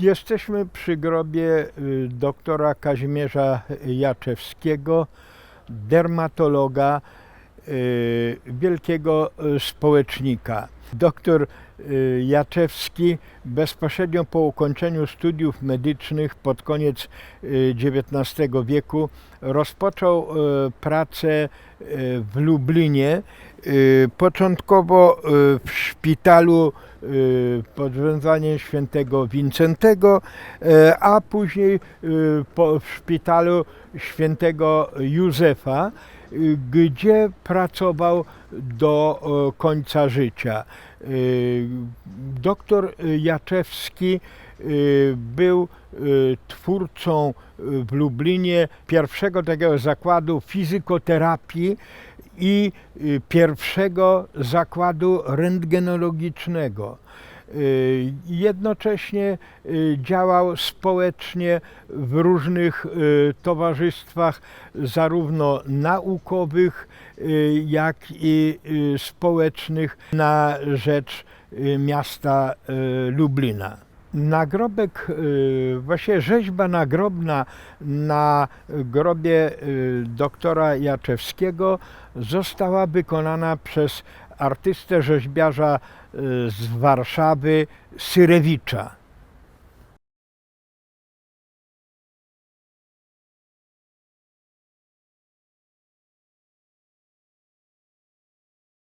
Jesteśmy przy grobie y, doktora Kazimierza Jaczewskiego, dermatologa, wielkiego y, społecznika. Doktor y, Jaczewski bezpośrednio po ukończeniu studiów medycznych pod koniec y, XIX wieku rozpoczął y, pracę y, w Lublinie, y, początkowo y, w szpitalu y, pod wezwaniem świętego Wincentego, y, a później y, w szpitalu świętego Józefa, y, gdzie pracował do e, końca życia. Y, Doktor Jaczewski y, był twórcą w Lublinie pierwszego takiego zakładu fizykoterapii i pierwszego zakładu rentgenologicznego. Y, Jednocześnie y, działał społecznie w różnych y, towarzystwach, zarówno naukowych, jak i społecznych na rzecz miasta Lublina. Nagrobek, właśnie rzeźba nagrobna na grobie doktora Jaczewskiego została wykonana przez artystę rzeźbiarza y, z Warszawy Syrewicza.